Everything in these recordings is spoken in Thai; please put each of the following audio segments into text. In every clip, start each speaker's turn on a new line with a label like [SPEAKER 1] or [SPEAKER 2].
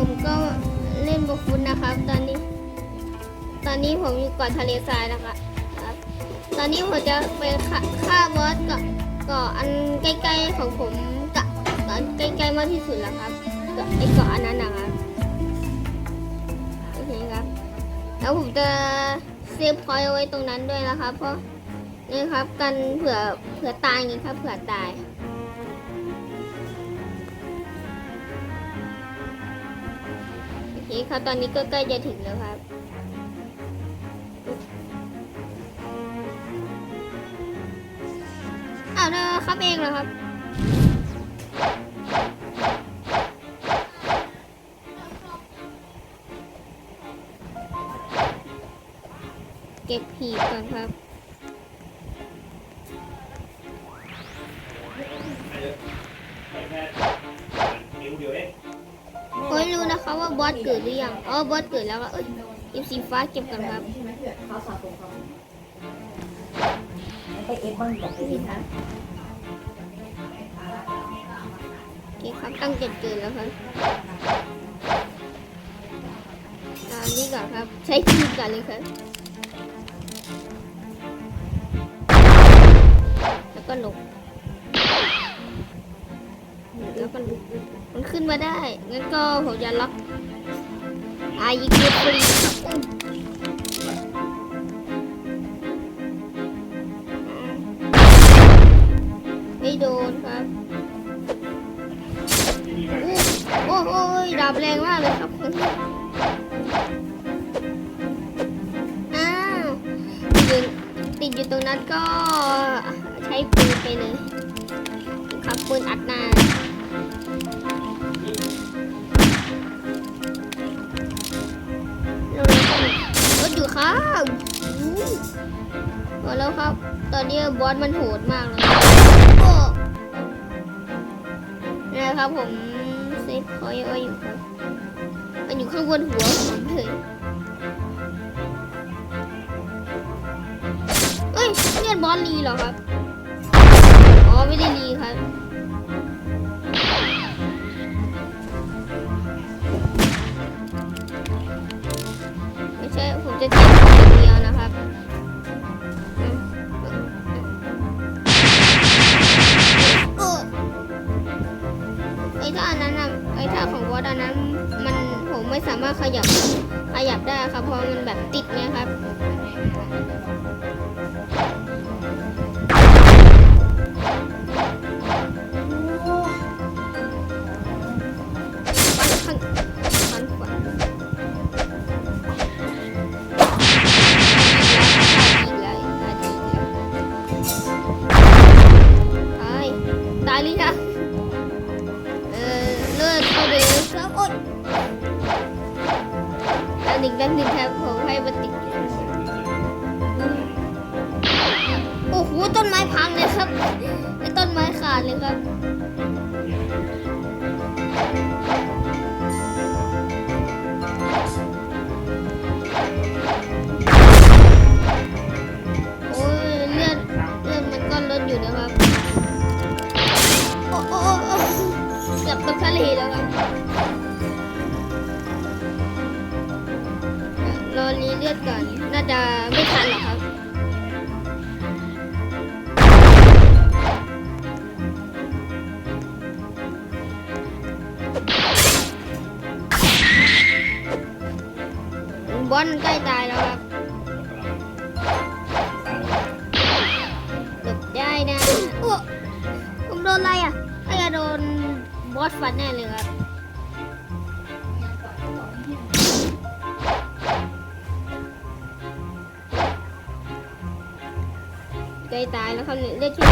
[SPEAKER 1] ผมก็เล่นบฟุตนะครับ ตอนนี้ ตอนนี้ผมอยู่เกาะทะเลทรายนะคะครับ ตอนนี้ผมจะไปฆ่าบอสเกาะเกาะอันใกล้ๆของผมกะเกาะใกล้ๆมากที่สุดแล้วครับเกาะไอเกาะอันนั้นนะครับโอเคครับ แล้วผมจะเซฟพอยต์เอาไว้ตรงนั้นด้วยนะครับ เพราะนี่ครับกันเผื่อเผื่อตายไงครับเผื่อตาย โอเคครับตอนนี้ก็ใกล้จะถึงแล้วครับ อ้าวนะครับเองเหรอครับเก็บผีก่อนครับ
[SPEAKER 2] ไปแค่นิ้วเดียวเอง
[SPEAKER 1] โอ้ยรู้นะคะว่าบอสเกิดหรือยังอ๋อบอสเกิดแล้วก็เอ้ยหยิบสีฟ้าเก็บก่อนครับ
[SPEAKER 3] เขาสามเขาไปเอฟบ้างแบบนี้นะ
[SPEAKER 1] โอเคครับตั้งเจ็ดเกินแล้วครับตามนี้ก่อนครับ ใช้คีย์ก่อนเลยครับแล้วก็ลงแล้วก็ลง ขึ้นมาได้ งั้นก็ผมจะล็อกอายิงเกฟรีครับไม่โดนครับโอ้โหดาบแรงมากเลยครับอ้าวติดอยู่ตรงนั้นก็ใช้ปืนไปเลย ครับปืนอัดหน้าเรา ครับอู้พอแล้วครับ ตอนนี้บอสมันโหดมากเลยนี่นะครับผมเซฟคอยอยู่ครับมันอยู่ข้างบนหัวผมเลยเอ้ยเนี่ยบอสลีเหรอครับ อ๋อไม่ได้ลีครับ ไอ้าอันนั้นอะไอ้ท่าของวอดอันนั้น มันผมไม่สามารถขยับขยับได้ครับเพราะมันแบบติดไงครับ อันหนึ่งด้านหนึ่งครับผมให้มันติดโอ้โหต้นไม้พังเลยครับไอ้ต้นไม้ขาดเลยครับโอ้ยเลือดเลือดมันก็ลดอยู่นะครับโอ้โอ้โอ้กือบตกทะเลแล้วครับ รอรีเลือดก่อน น่าจะไม่ทันหรอกครับ บอลใกล้ตายแล้วครับหลบได้นะโอ้ผมโดนอะไรอะน่าจะโดนบอสฟันแน่เลยครับ ใกล้ตายแล้วครับเนี่ยเลือดชุ่ม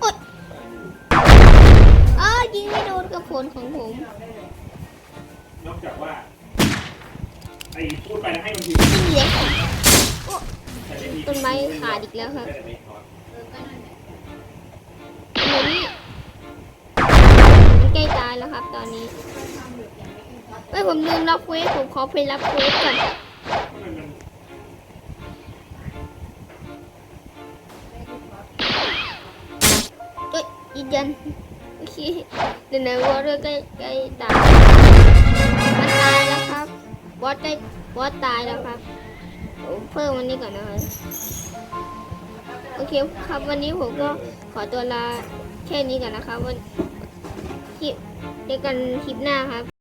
[SPEAKER 1] โอ๊ยอ้าวยิงไม่โดนกระผลของผม
[SPEAKER 2] นอกจากว่า ไอ้พูดไปแล้วให้มันผิด
[SPEAKER 1] เสีย
[SPEAKER 2] แต่ไม่ผิด
[SPEAKER 1] ต้นไม้ขาดอีกแล้วครับ
[SPEAKER 2] แต่ไม่ถอน
[SPEAKER 1] หมุนใกล้ตายแล้วครับตอนนี้ ไม่ผมลืมรับเควสผมขอไปรับเควสก่อน
[SPEAKER 2] เฮ้ยยืน
[SPEAKER 1] ยันโอเคเดี๋ยวไหนวอเรื่อใกล้ใกล้ตายมันตายแล้วครับวอสใกล้วอสตายแล้วครับเพิ่มวันนี้ก่อนนะครับโอเคครับวันนี้ผมก็ขอตัวลาแค่นี้ก่อนนะครับวันคลิปเจอกันคลิปหน้าครับ